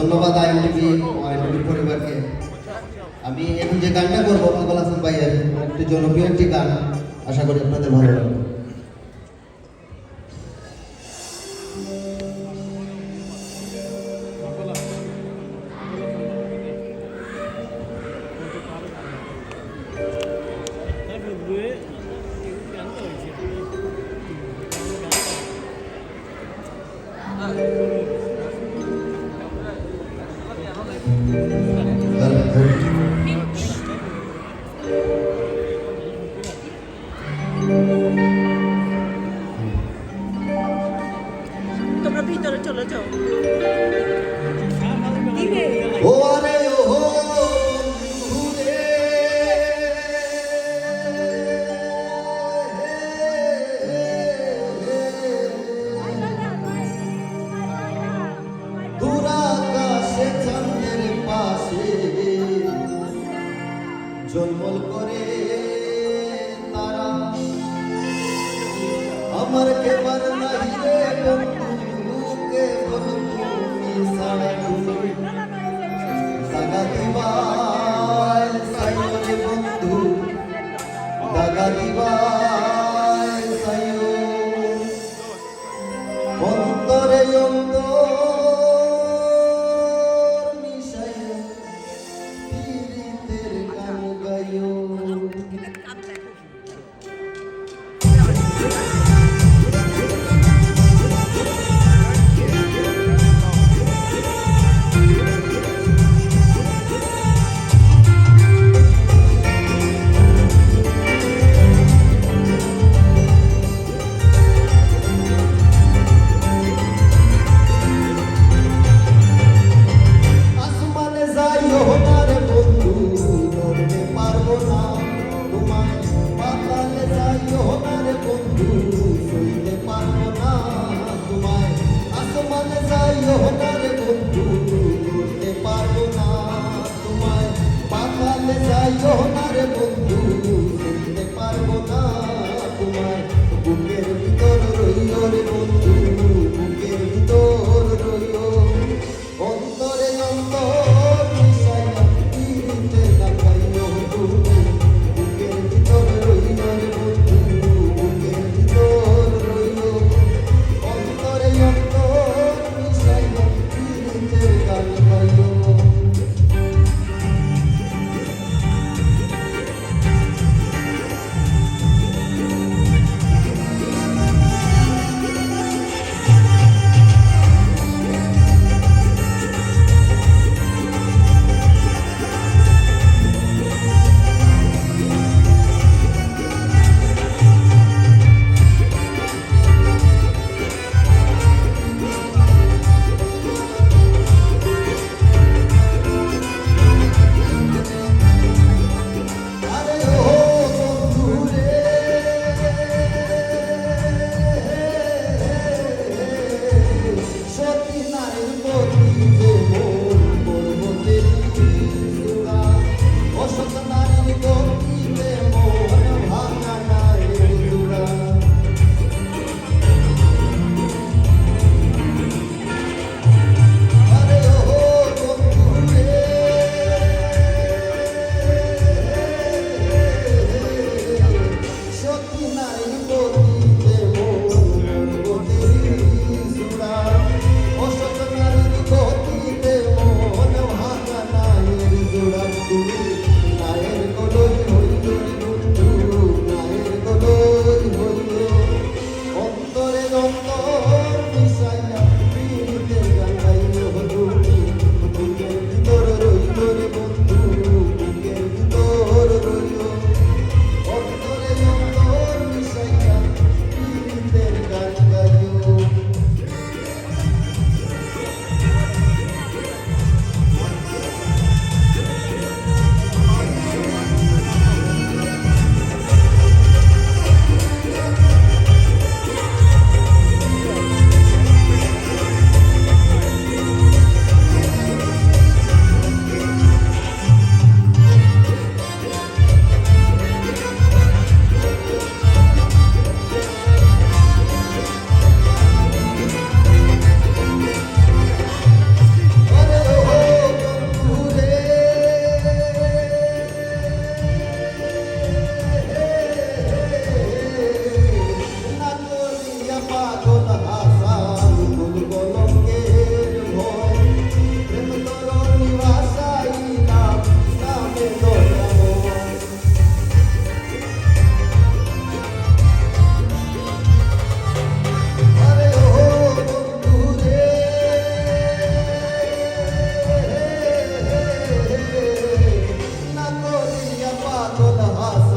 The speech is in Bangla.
ধন্যবাদ আইনটিভি আইনটিভি পরিবারকে। আমি এখন যে গানটা করব পাগল হাসান ভাইয়ের একটি জনপ্রিয় একটি গান, আশা করি আপনাদের ভালো লাগবে। তোমরা ভিতরে চলে যাও। জন্মল করে তারা। আমার কে বার রে বন্ধু কে বন্ধু দাগা দিবাল বন্ধু, দাগা দিবাই กิจกรรมแต่ চাইও না রে Allah has